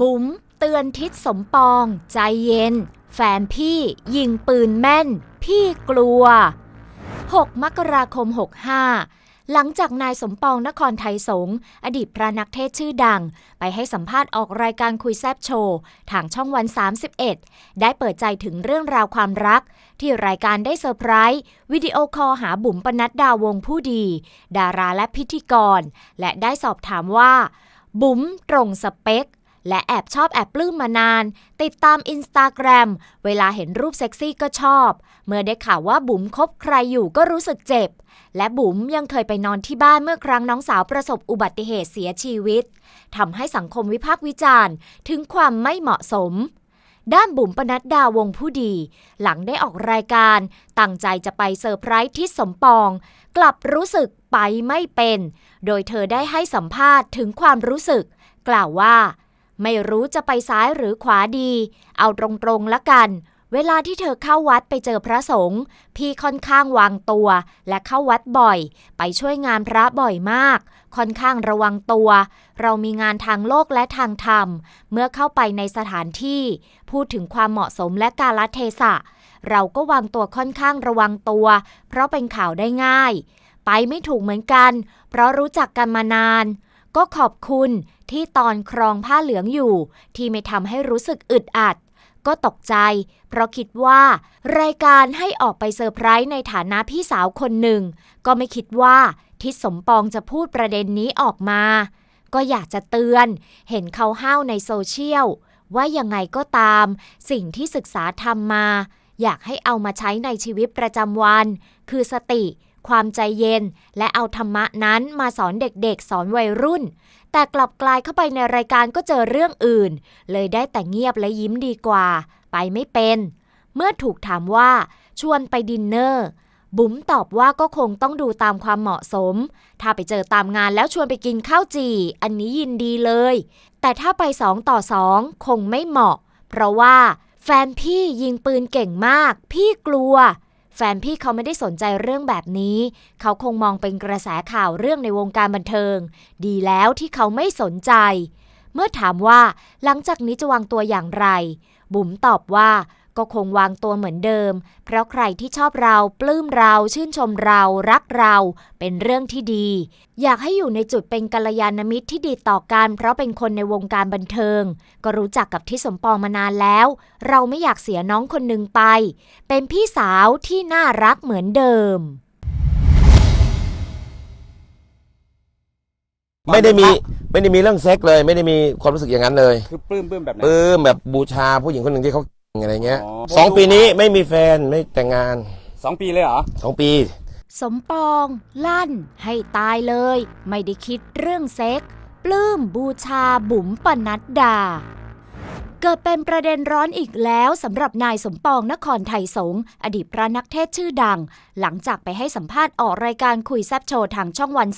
บุ๋มเตือนทิศสมปองใจเย็น แฟนพี่ยิงปืนแม่น พี่กลัว 6 มกราคม 65 หลังจากนายสมปองนครไทยสงฆ์อดีตพระนักเทศชื่อดัง ไปให้สัมภาษณ์ออกรายการคุยแซบโชว์ ทางช่องวัน 31 ได้เปิดใจถึงเรื่องราวความรัก ที่รายการได้เซอร์ไพรส์วิดีโอคอลหาบุ๋มปนัดดาวงผู้ดี ดาราและพิธีกร และได้สอบถามว่า บุ๋มตรงสเปค และแอบชอบแอบปลื้มมานาน ติดตามอินสตาแกรมเวลาเห็นรูปเซ็กซี่ก็ชอบ เมื่อได้ข่าวว่าบุ๋มคบใครอยู่ก็รู้สึกเจ็บ และบุ๋มยังเคยไปนอนที่บ้านเมื่อครั้งน้องสาวประสบอุบัติเหตุเสียชีวิตทำให้สังคมวิพากษ์วิจารณ์ ถึงความไม่เหมาะสมด้านบุ๋มปนัดดาวงผู้ดี หลังได้ออกรายการ ตั้งใจจะไปเซอร์ไพรส์ทิศสมปอง กลับรู้สึกไปไม่เป็น โดยเธอได้ให้สัมภาษณ์ถึงความรู้สึก กล่าวว่า ไม่รู้จะไปซ้ายหรือขวาดี เอาตรงๆละกัน เวลาที่เธอเข้าวัดไปเจอพระสงฆ์พี่ค่อนข้างวางตัว และเข้าวัดบ่อย ไปช่วยงานพระบ่อยมาก ค่อนข้างระวังตัว เรามีงานทางโลกและทางธรรม เมื่อเข้าไปในสถานที่ พูดถึงความเหมาะสมและกาลเทศะ เราก็วางตัวค่อนข้างระวังตัว เพราะเป็นข่าวได้ง่าย ไปไม่ถูกเหมือนกัน เพราะรู้จักกันมานานก็ขอบคุณ ที่ตอนครองผ้าเหลืองอยู่ ที่ไม่ทำให้รู้สึกอึดอัด ก็ตกใจ เพราะคิดว่า รายการให้ออกไปเซอร์ไพรส์ในฐานะพี่สาวคนหนึ่ง ก็ไม่คิดว่าทิศสมปองจะพูดประเด็นนี้ออกมา ก็อยากจะเตือน เห็นเขาห้าวในโซเชียลว่ายังไงก็ตาม สิ่งที่ศึกษาทำมา อยากให้เอามาใช้ในชีวิตประจำวัน คือสติ ความใจเย็น และเอาธรรมะนั้นมาสอนเด็กๆ สอนวัยรุ่น แต่กลับกลายเข้าไปในรายการก็เจอเรื่องอื่น เลยได้แต่เงียบและยิ้มดีกว่า ไปไม่เป็น เมื่อถูกถามว่าชวนไปดินเนอร์บุ๋มตอบว่าก็คงต้องดูตามความเหมาะสม ถ้าไปเจอตามงานแล้วชวนไปกินข้าวจี่ อันนี้ยินดีเลย แต่ถ้าไปสองต่อสองคงไม่เหมาะ เพราะว่าแฟนพี่ยิงปืนเก่งมาก พี่กลัว แฟนพี่เขาไม่ได้สนใจเรื่องแบบนี้ เขาคงมองเป็นกระแสข่าวเรื่องในวงการบันเทิง ดีแล้วที่เขาไม่สนใจ เมื่อถามว่าหลังจากนี้จะวางตัวอย่างไร บุ๋มตอบว่า ก็คงวางตัวเหมือนเดิม เพราะใครที่ชอบเราปลื้มเราชื่นชมเรา รักเรา เป็นเรื่องที่ดี อยากให้อยู่ในจุดเป็นกัลยาณมิตรที่ดีต่อกัน เพราะเป็นคนในวงการบันเทิง ก็รู้จักกับที่สมปองมานานแล้ว เราไม่อยากเสียน้องคนหนึ่งไป เป็นพี่สาวที่น่ารักเหมือนเดิมไม่ได้มีไม่ได้มีเรื่องเซ็กเลย ไม่ได้มีความรู้สึกอย่างนั้นเลย คือปลื้มปลื้มแบบไหนปลื้มแบบบูชาผู้หญิงคนหนึ่งที่เขา อะไรเงี้ยอ๋อ สองปีนี้ไม่มีแฟนไม่แต่งงานสองปีเลยเหรอ สองปี สมปอง ลั่น ให้ตายเลย ไม่ได้คิดเรื่องเซ็ก ปลื้มบูชาบุ๋มปนัดดา เกิดเป็นประเด็นร้อนอีกแล้วสำหรับนายสมปองนครไทยสงอดีตพระนักเทศชื่อดัง หลังจากไปให้สัมภาษณ์ออกรายการคุยแซบโชว์ทางช่องวัน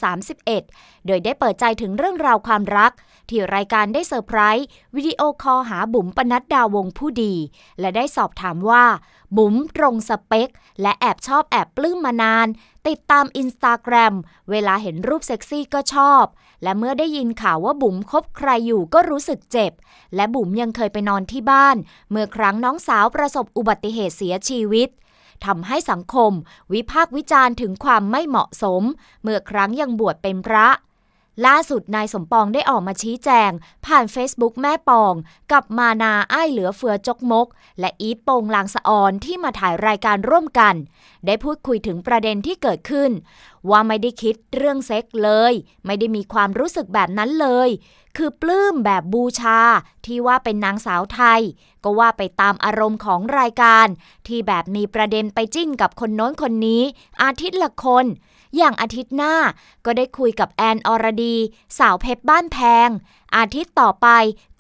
31 โดยได้เปิดใจถึงเรื่องราวความรัก ที่รายการได้เซอร์ไพรส์วิดีโอคอลหาบุ๋มปนัดดาวงผู้ดี และได้สอบถามว่า บุ๋มตรงสเปค และแอบชอบแอบปลื้มมานาน ติดตามอินสตาแกรมเวลาเห็นรูปเซ็กซี่ก็ชอบ และเมื่อได้ยินข่าวว่าบุ๋มคบใครอยู่ก็รู้สึกเจ็บ และบุ๋มยังเคยไปนอนที่บ้าน เมื่อครั้งน้องสาวประสบอุบัติเหตุเสียชีวิตทำให้สังคม วิพากษ์วิจารณ์ถึงความไม่เหมาะสม เมื่อครั้งยังบวชเป็นพระ ล่าสุดนายสมปองได้ออกมาชี้แจง ผ่าน Facebook แม่ปอง กับมานาอ้ายเหลือเฟือจกมก และอีทโปงลางสะออนที่มาถ่ายรายการร่วมกัน ได้พูดคุยถึงประเด็นที่เกิดขึ้น ว่าไม่ได้คิดเรื่องเซ็กเลย ไม่ได้มีความรู้สึกแบบนั้นเลย คือปลื้มแบบบูชา ที่ว่าเป็นนางสาวไทย ก็ว่าไปตามอารมณ์ของรายการ ที่แบบมีประเด็นไปจิ้นกับคนโน้นคนนี้ อาทิตย์ละคน อย่างอาทิตย์หน้าก็ได้คุยกับแอนอรดี สาวเพชรบ้านแพง อาทิตย์ต่อไป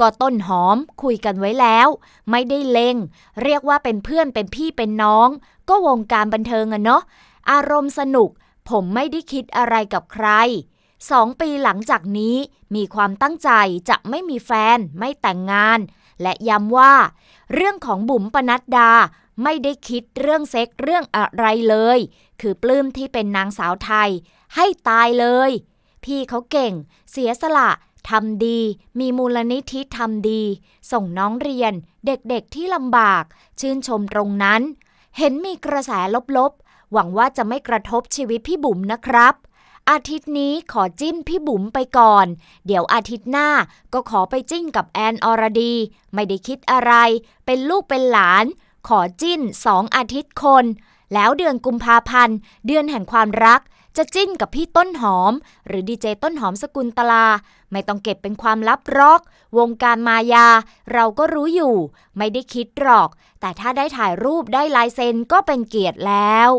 ก็ต้นหอมคุยกันไว้แล้ว ไม่ได้เลงเรียกว่าเป็นเพื่อนเป็นพี่เป็นน้อง ก็วงการบันเทิงอะเนาะอารมณ์สนุก ผมไม่ได้คิดอะไรกับใครสองปีหลังจากนี้มีความตั้งใจจะไม่มีแฟนไม่แต่งงาน และย้ำว่า เรื่องของบุ๋มปนัดดา ไม่ได้คิดเรื่องเซ็กเรื่องอะไรเลย คือปลื้มที่เป็นนางสาวไทย ให้ตายเลย พี่เขาเก่ง เสียสละทำดี มีมูลนิธิทำดี ส่งน้องเรียน เด็กๆที่ลำบาก ชื่นชมตรงนั้น เห็นมีกระแสลบๆ หวังว่าจะไม่กระทบชีวิตพี่บุ๋มนะครับ อาทิตย์นี้ขอจิ้นพี่บุ๋มไปก่อน เดี๋ยวอาทิตย์หน้าก็ขอไปจิ้นกับแอนอรดี ไม่ได้คิดอะไร เป็นลูกเป็นหลาน ขอจิ้นสองอาทิตย์คน แล้วเดือนกุมภาพันธ์ เดือนแห่งความรัก จะจิ้นกับพี่ต้นหอม หรือดีเจต้นหอมสกุลตลา ไม่ต้องเก็บเป็นความลับรอก วงการมายา เราก็รู้อยู่ ไม่ได้คิดหรอก แต่ถ้าได้ถ่ายรูปได้ลายเซ็นก็เป็นเกียรติแล้ว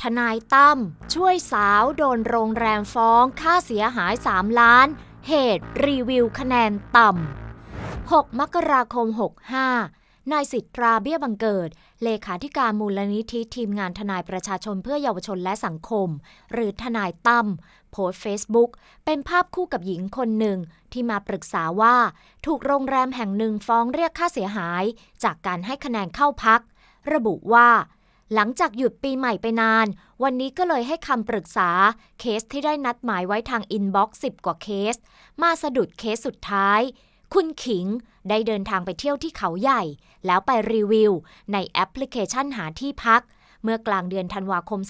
ทนายตั้มช่วยสาวโดนโรงแรมฟ้องค่าเสียหาย 3 ล้าน เหตุรีวิวคะแนนต่ำ 6 มกราคม 65 นายสิทธราเบี้ยบังเกิด เลขาธิการมูลนิธิทีมงานทนายประชาชนเพื่อเยาวชนและสังคม หรือทนายตั้มโพสเฟซบุ๊กเป็นภาพคู่กับหญิงคนหนึ่งที่มาปรึกษาว่า ถูกโรงแรมแห่งหนึ่งฟ้องเรียกค่าเสียหาย จากการให้คะแนนเข้าพัก ระบุว่าหลังจากหยุดปีใหม่ไปนาน วันนี้ก็เลยให้คำปรึกษา เคสที่ได้นัดหมายไว้ทางอินบ็อกซ์สิบกว่าเคส มาสะดุดเคสสุดท้าย คุณขิงได้เดินทางไปเที่ยวที่เขาใหญ่ แล้วไปรีวิว ในแอปพลิเคชันหาที่พัก เมื่อกลางเดือนธันวาคม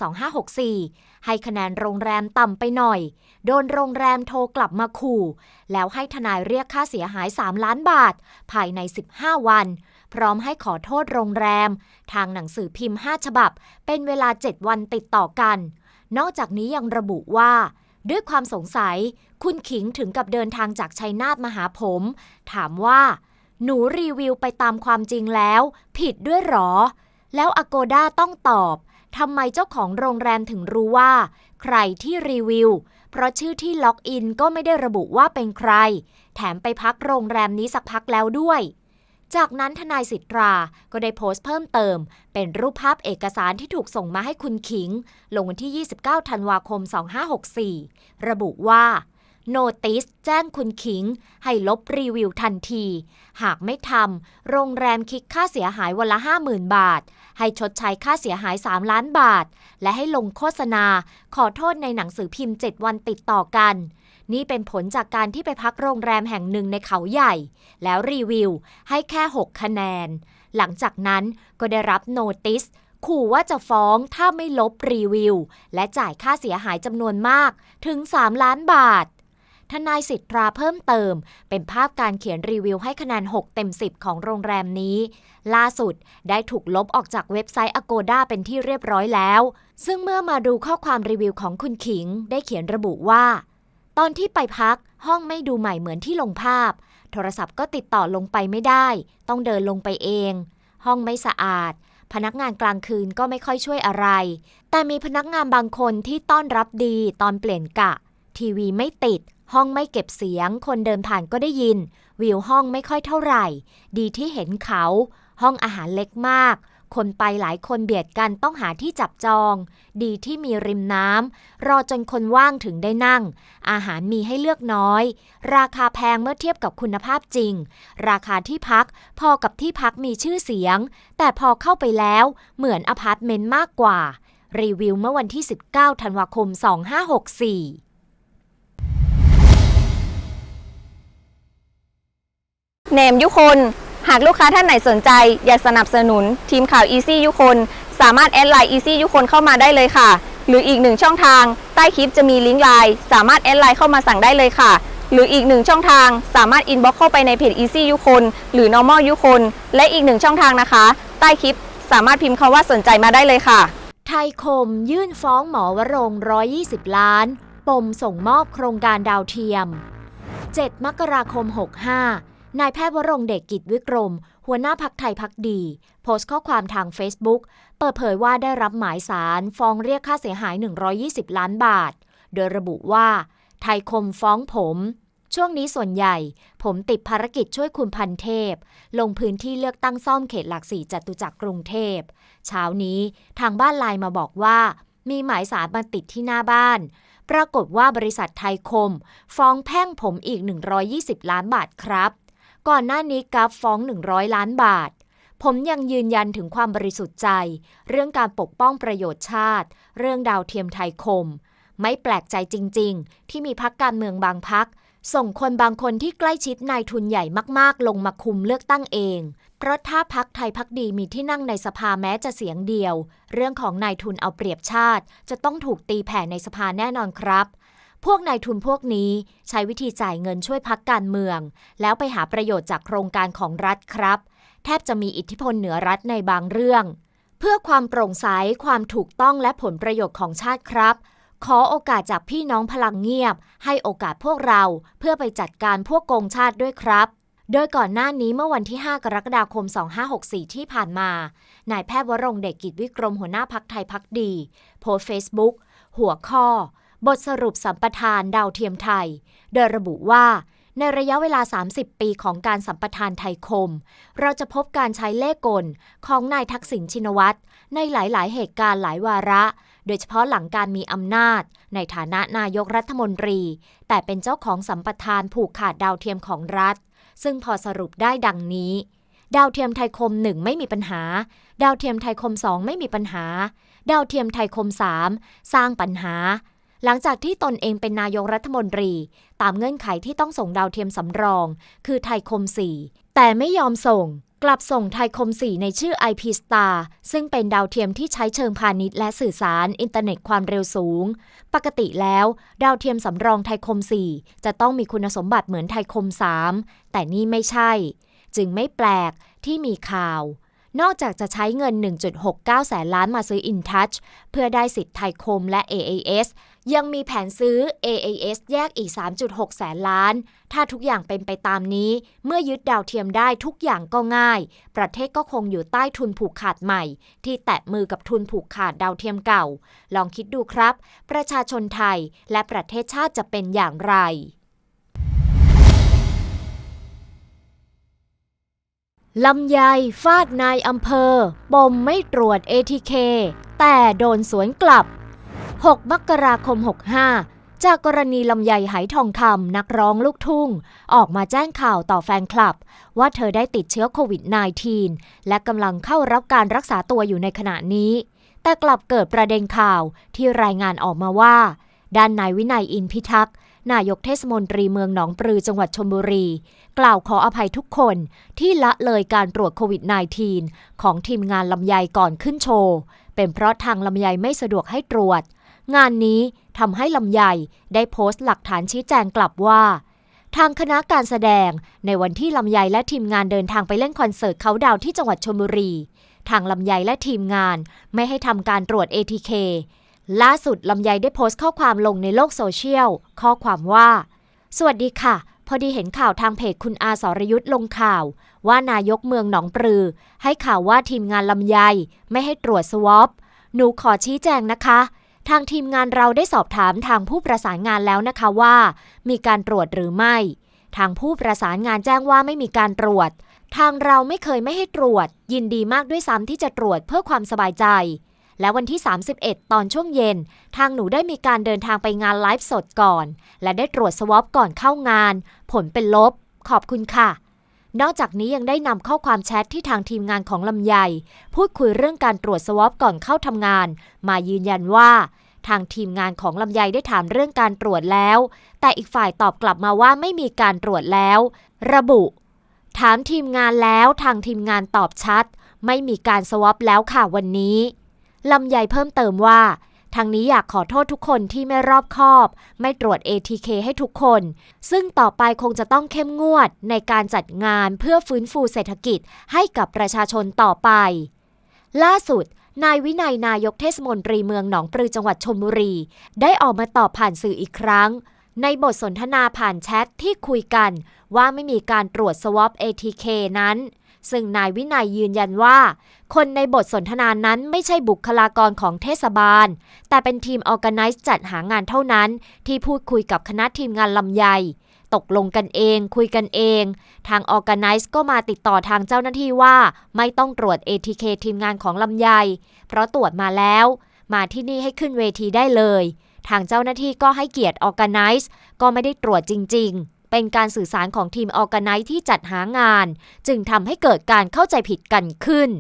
2564 ให้คะแนนโรงแรมต่ำไปหน่อย โดนโรงแรมโทรกลับมาขู่ แล้วให้ทนายเรียกค่าเสียหาย 3 ล้านบาท ภายใน 15 วัน พร้อมให้ขอโทษโรงแรม ทางหนังสือพิมพ์ 5 ฉบับ เป็นเวลา 7 วันติดต่อกัน นอกจากนี้ยังระบุว่า ด้วยความสงสัย คุณขิงถึงกับเดินทางจากชัยนาทมาหาผม ถามว่า หนูรีวิวไปตามความจริงแล้ว ผิดด้วยหรอ แล้วอโกด้าต้องตอบทำไมเจ้าของโรงแรมถึงรู้ว่า ใครที่รีวิว เพราะชื่อที่ล็อกอินก็ไม่ได้ระบุว่าเป็นใคร แถมไปพักโรงแรมนี้สักพักแล้วด้วย จากนั้นทนายสิทธราก็ได้โพสต์เพิ่มเติม เป็นรูปภาพเอกสารที่ถูกส่งมาให้คุณขิง ลงวันที่ 29 ธันวาคม 2564 ระบุว่าโนติสแจ้งคุณขิง ให้ลบรีวิวทันที หากไม่ทำโรงแรมคิดค่าเสียหายวันละ 50,000 บาท ให้ชดใช้ค่าเสียหาย 3 ล้านบาท และให้ลงโฆษณา ขอโทษในหนังสือพิมพ์ 7 วันติดต่อกัน นี่เป็นผลจากการที่ไปพักโรงแรมแห่งหนึ่งในเขาใหญ่ แล้วรีวิวให้แค่ 6 คะแนน หลังจากนั้นก็ได้รับโนติสขู่ว่าจะฟ้องถ้าไม่ลบรีวิว และจ่ายค่าเสียหายจำนวนมากถึง 3 ล้านบาท ทนายสิทธาเพิ่มเติม เป็นภาพการเขียนรีวิวให้คะแนน 6 เต็ม 10 ของโรงแรมนี้ ล่าสุดได้ถูกลบออกจากเว็บไซต์ Agoda เป็นที่เรียบร้อยแล้ว ซึ่งเมื่อมาดูข้อความรีวิวของคุณขิง ได้เขียนระบุว่า ตอนที่ไปพักห้องไม่ดูใหม่เหมือนที่ลงภาพ โทรศัพท์ก็ติดต่อลงไปไม่ได้ ต้องเดินลงไปเอง ห้องไม่สะอาด พนักงานกลางคืนก็ไม่ค่อยช่วยอะไร แต่มีพนักงานบางคนที่ต้อนรับดีตอนเปลี่ยนกะ ทีวีไม่ติด ห้องไม่เก็บเสียง คนเดินผ่านก็ได้ยิน วิวห้องไม่ค่อยเท่าไหร่ ดีที่เห็นเขา ห้องอาหารเล็กมาก คนไปหลายคนเบียดกันต้องหาที่จับจอง ดีที่มีริมน้ำรอจนคนว่างถึงได้นั่ง อาหารมีให้เลือกน้อย ราคาแพงเมื่อเทียบกับคุณภาพจริง ราคาที่พักพอกับที่พักมีชื่อเสียง แต่พอเข้าไปแล้วเหมือนอพาร์ตเมนต์มากกว่า รีวิวเมื่อวันที่ 19 ธันวาคม 2564เนมยุคน หากลูกค้าท่านไหนสนใจ อยากสนับสนุน ทีมข่าว Easy ยุคนสามารถแอดไลน์ Easy ยุคนเข้ามาได้เลยค่ะ หรืออีกหนึ่งช่องทาง ใต้คลิปจะมีลิงก์ไลน์สามารถแอดไลน์เข้ามาสั่งได้เลยค่ะ หรืออีกหนึ่งช่องทาง สามารถอินบ็อกเข้าไปในเพจ Easy ยุคนหรือ Normal ยุคนและอีกหนึ่งช่องทางนะคะ ใต้คลิปสามารถพิมพ์คำว่าสนใจมาได้เลยค่ะ ไทยคมยื่นฟ้องหมอวรง120 ล้าน ปมส่งมอบโครงการดาวเทียม 7 มกราคม 65 นายแพทย์วรงเดชกิจวิกรม หัวหน้าพักไทยพักดี โพสต์ข้อความทาง Facebook เปิดเผยว่าได้รับหมายสารฟ้องเรียกค่าเสียหาย 120 ล้านบาท โดยระบุว่า ไทยคมฟ้องผม ช่วงนี้ส่วนใหญ่ ผมติดภารกิจช่วยคุณพันเทพ ลงพื้นที่เลือกตั้งซ่อมเขตหลักสี่จตุจักรกรุงเทพ เช้านี้ทางบ้านไลน์มาบอกว่า มีหมายสารมาติดที่หน้าบ้านปรากฏว่าบริษัทไทยคม ฟ้องแพ่งผมอีก 120 ล้านบาทครับ ก่อนหน้านี้กัฟฟ้อง 100 ล้านบาท ผมยังยืนยันถึงความบริสุทธิ์ใจ เรื่องการปกป้องประโยชน์ชาติ เรื่องดาวเทียมไทยคม ไม่แปลกใจจริง ๆ ที่มีพักการเมืองบางพักส่งคนบางคนที่ใกล้ชิดนายทุนใหญ่มากๆ ลงมาคุมเลือกตั้งเอง เพราะถ้าพักไทยพักดีมีที่นั่งในสภาแม้จะเสียงเดียว เรื่องของนายทุนเอาเปรียบชาติ จะต้องถูกตีแผ่ในสภาแน่นอนครับ พวกนายทุนพวกนี้ใช้วิธีจ่ายเงินช่วยพักการเมือง แล้วไปหาประโยชน์จากโครงการของรัฐครับ แทบจะมีอิทธิพลเหนือรัฐในบางเรื่อง เพื่อความโปร่งใสความถูกต้องและผลประโยชน์ของชาติครับ ขอโอกาสจากพี่น้องพลังเงียบ ให้โอกาสพวกเราเพื่อไปจัดการพวกโกงชาติด้วยครับโดยก่อนหน้านี้เมื่อวันที่ 5 กรกฎาคม 2564 ที่ผ่านมา นายแพทย์วรงเดชกิจวิกรมหัวหน้าพักไทยพักดี โพสเฟซบุ๊กหัวข้อ บทสรุปสัมปทานดาวเทียมไทย โดยระบุว่าในระยะเวลา 30 ปีของการสัมปทานไทยคม เราจะพบการใช้เลขกลของนายทักษิณชินวัตรในหลาย ๆ เหตุการณ์หลายวาระ โดยเฉพาะหลังการมีอำนาจ ในฐานะนายกรัฐมนตรี แต่เป็นเจ้าของสัมปทานผูกขาดดาวเทียมของรัฐ ซึ่งพอสรุปได้ดังนี้ ดาวเทียมไทยคม 1 ไม่มีปัญหา ดาวเทียมไทยคม 2 ไม่มีปัญหา ดาวเทียมไทยคม 3 สร้างปัญหา หลังจากที่ตนเองเป็นนายกรัฐมนตรี ตามเงื่อนไขที่ต้องส่งดาวเทียมสำรอง คือไทยคม 4 แต่ไม่ยอมส่ง กลับส่งไทยคม 4 ในชื่อ IP Star ซึ่งเป็นดาวเทียมที่ใช้เชิงพาณิชย์และสื่อสารอินเทอร์เน็ตความเร็วสูง ปกติแล้ว ดาวเทียมสำรองไทยคม 4 จะต้องมีคุณสมบัติเหมือนไทยคม 3 แต่นี่ไม่ใช่ จึงไม่แปลกที่มีข่าว นอกจากจะใช้เงิน 1.69 แสนล้านมาซื้อ InTouch เพื่อได้สิทธิ์ไทยคมและ AAS ยังมีแผนซื้อ AAS แยกอีก 3.6 แสนล้าน ถ้าทุกอย่างเป็นไปตามนี้ เมื่อยึดดาวเทียมได้ทุกอย่างก็ง่าย ประเทศก็คงอยู่ใต้ทุนผูกขาดใหม่ ที่แตะมือกับทุนผูกขาดดาวเทียมเก่า ลองคิดดูครับ ประชาชนไทยและประเทศชาติจะเป็นอย่างไร ลำไยฟาดนายอำเภอ ปมไม่ตรวจ ATK แต่โดนสวนกลับ 6 มกราคม 65 จากกรณีลำไยไหทองคำนักร้องลูกทุ่ง ออกมาแจ้งข่าวต่อแฟนคลับ ว่าเธอได้ติดเชื้อโควิด -19 และกำลังเข้ารับการรักษาตัวอยู่ในขณะนี้ แต่กลับเกิดประเด็นข่าวที่รายงานออกมาว่า ด้านนายวินัยอินพิทักษ์ นายกเทศมนตรีเมืองหนองปลือจังหวัดชลบุรี กล่าวขออภัยทุกคนที่ละเลยการตรวจโควิด -19 ของทีมงานลำไยก่อนขึ้นโชว์ เป็นเพราะทางลำไยไม่สะดวกให้ตรวจ งานนี้ทำให้ลำไยได้โพสต์หลักฐานชี้แจงกลับว่า ทางคณะการแสดงในวันที่ลำไยและทีมงานเดินทางไปเล่นคอนเสิร์ตเขาดาวที่จังหวัดชลบุรี ทางลำไยและทีมงานไม่ให้ทำการตรวจ ATK ล่าสุดลำไยได้โพสต์ข้อความลงในโลกโซเชียล ข้อความว่า สวัสดีค่ะ พอดีเห็นข่าวทางเพจคุณอาสรยุทธ์ลงข่าว ว่านายกเมืองหนองปลือ ให้ข่าวว่าทีมงานลำไยไม่ให้ตรวจสวอปหนูขอชี้แจงนะคะ ทางทีมงานเราได้สอบถามทางผู้ประสานงานแล้วนะคะว่า มีการตรวจหรือไม่ ทางผู้ประสานงานแจ้งว่าไม่มีการตรวจ ทางเราไม่เคยไม่ให้ตรวจ ยินดีมากด้วยซ้ำที่จะตรวจเพื่อความสบายใจ และวันที่ 31 ตอนช่วงเย็น ทางหนูได้มีการเดินทางไปงานไลฟ์สดก่อน และได้ตรวจสวอปก่อนเข้างาน ผลเป็นลบ ขอบคุณค่ะ นอกจากนี้ยังได้นำข้อความแชทที่ทางทีมงานของลำไย พูดคุยเรื่องการตรวจสวอปก่อนเข้าทำงาน มายืนยันว่าทางทีมงานของลำไยได้ถามเรื่องการตรวจแล้ว แต่อีกฝ่ายตอบกลับมาว่าไม่มีการตรวจแล้ว ระบุ ถามทีมงานแล้วทางทีมงานตอบชัด ไม่มีการสวอปแล้วค่ะวันนี้ ลำไยเพิ่มเติมว่าทางนี้อยากขอโทษทุกคนที่ไม่รอบคอบ ไม่ตรวจ ATK ให้ทุกคน ซึ่งต่อไปคงจะต้องเข้มงวดในการจัดงานเพื่อฟื้นฟูเศรษฐกิจให้กับประชาชนต่อไป ล่าสุด นายวินัยนายกเทศมนตรีเมืองหนองปลือจังหวัดชลบุรี ได้ออกมาตอบผ่านสื่ออีกครั้ง ในบทสนทนาผ่านแชทที่คุยกัน ว่าไม่มีการตรวจสวอป ATK นั้น ซึ่งนายวินัยยืนยันว่า คนในบทสนทนานั้นไม่ใช่บุคลากรของเทศบาล แต่เป็นทีมออแกไนซ์จัดหางานเท่านั้น ที่พูดคุยกับคณะทีมงานลำไยตกลงกันเองคุยกันเอง ทางออแกไนซ์ก็มาติดต่อทางเจ้าหน้าที่ว่าไม่ต้องตรวจ ATK ทีมงานของลำไย เพราะตรวจมาแล้ว มาที่นี่ให้ขึ้นเวทีได้เลย ทางเจ้าหน้าที่ก็ให้เกียรติออแกไนซ์ก็ไม่ได้ตรวจจริง ๆ เป็นการสื่อสารของทีมออแกไนซ์ที่จัดหางาน จึงทำให้เกิดการเข้าใจผิดกันขึ้น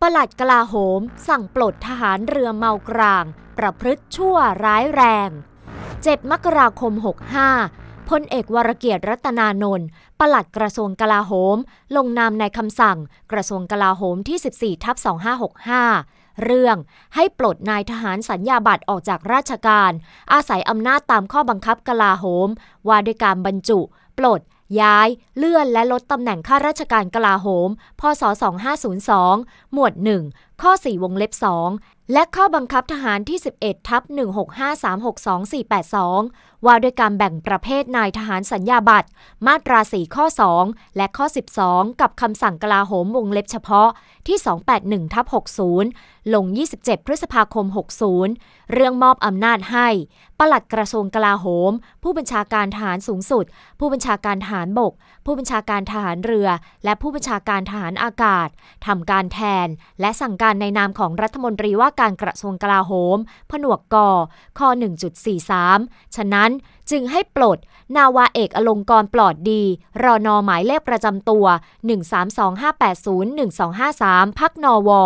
ปปลัดกลาโหม สั่งปลดทหารเรือเมากราง ประพฤติชั่วร้ายแรง 7 มกราคม 65พลเอกวรเกียรติรัตนานนท์ปลัดกระทรวงกลาโหม ลงนามในคำสั่งกระทรวงกลาโหมที่ 14ทับ2565 เรื่องให้ปลดนายทหารสัญญาบัตรออกจากราชการ อาศัยอำนาจตามข้อบังคับกลาโหม ว่าด้วยการบรรจุ ปลด ย้าย เลื่อนและลดตำแหน่งข้าราชการกลาโหม พศ 2502 หมวด 1ข้อ 4 วงเล็บ 2 และข้อบังคับทหารที่ 11 ทับ 165362482 ว่าด้วยการแบ่งประเภทนายทหารสัญญาบัตร มาตรา 4 ข้อ 2 และข้อ 12 กับคำสั่งกลาโหมวงเล็บเฉพาะที่ 281ทับ60 ลง 27 พฤษภาคม 60 เรื่องมอบอำนาจให้ ปลัดกระทรวงกลาโหม ผู้บัญชาการทหารสูงสุด ผู้บัญชาการทหารบก ผู้บัญชาการทหารเรือ และผู้บัญชาการทหารอากาศทำการแทนและสั่งการในนามของรัฐมนตรีว่าการกระทรวงกลาโหม ผนวกกอข้อ1.43 ฉะนั้นจึงให้ปลด นาวาเอกอลงกรปลอดดี รอนอหมายเลขประจำตัว 1325801253พักนอวอ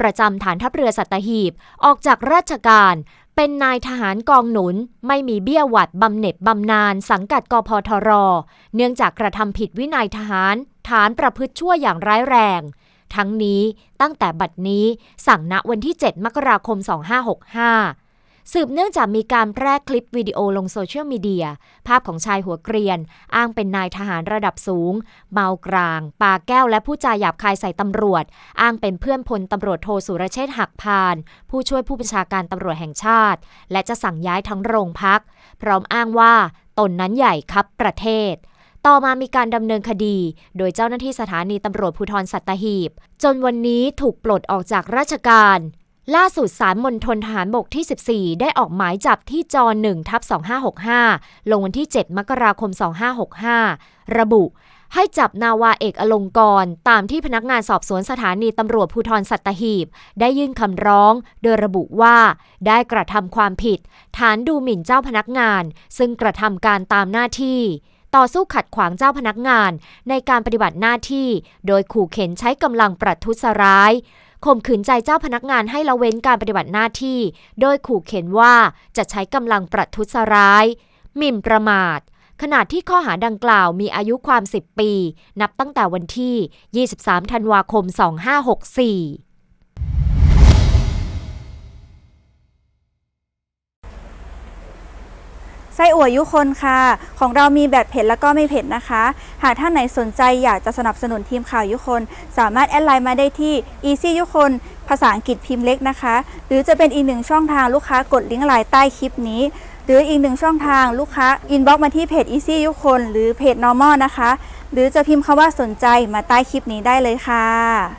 ประจำฐานทัพเรือสัตหีบ ออกจากราชการเป็นนายทหารกองหนุนไม่มีเบี้ยหวัดบำเหน็จบำนาญสังกัดกพทร เนื่องจากกระทำผิดวินัยทหาร ฐานประพฤติชั่วอย่างร้ายแรง ทั้งนี้ตั้งแต่บัดนี้สั่งณวันที่ 7 มกราคม 2565 สืบเนื่องจากมีการแพร่คลิปวิดีโอลงโซเชียลมีเดีย ภาพของชายหัวเกรียน อ้างเป็นนายทหารระดับสูง เมากราง ปาแก้วและผู้จาหยาบคายใส่ตำรวจ อ้างเป็นเพื่อนพลตำรวจโทสุรเชษฐ์หักพาน ผู้ช่วยผู้บัญชาการตำรวจแห่งชาติ และจะสั่งย้ายทั้งโรงพัก พร้อมอ้างว่าตนนั้นใหญ่ครับประเทศ ต่อมามีการดำเนินคดี โดยเจ้าหน้าที่สถานีตำรวจภูธรสัตหีบ จนวันนี้ถูกปลดออกจากราชการ ล่าสุดสารมณฑลทหารบกที่ 14 ได้ออกหมายจับที่จ1ทับ2565 ลงวันที่ 7 มกราคม 2565 ระบุให้จับนาวาเอกอลงกร ตามที่พนักงานสอบสวนสถานีตำรวจภูธรสัตหีบ ได้ยื่นคำร้อง โดยระบุว่า ได้กระทำความผิด ฐานดูหมิ่นเจ้าพนักงาน ซึ่งกระทำการตามหน้าที่ ต่อสู้ขัดขวางเจ้าพนักงาน ในการปฏิบัติหน้าที่ โดยขู่เข็นใช้กำลังประทุษร้ายข่มขืนใจเจ้าพนักงานให้ละเว้นการปฏิบัติหน้าที่ โดยขู่เข็นว่าจะใช้กำลังประทุษร้ายหมิ่นประมาท ขณะที่ข้อหาดังกล่าวมีอายุความ 10 ปี นับตั้งแต่วันที่ 23 ธันวาคม 2564 ส้อั่วยุคนค่ะ ของเรามีแบบเผ็ดแล้วก็ไม่เผ็ดนะคะ หากท่านไหนสนใจอยากจะสนับสนุนทีมข่าวยุคน สามารถแอดไลน์มาได้ที่ easy ยุคนภาษาอังกฤษพิมพ์เล็กนะคะ หรือจะเป็นอีกหนึ่งช่องทางลูกค้ากดลิงก์ไลน์ใต้คลิปนี้หรืออีกหนึ่งช่องทางลูกค้าอินบ็อกมาที่เพจ easy ยุคนหรือเพจ normal นะคะ หรือจะพิมพ์คำว่าสนใจมาใต้คลิปนี้ได้เลยค่ะ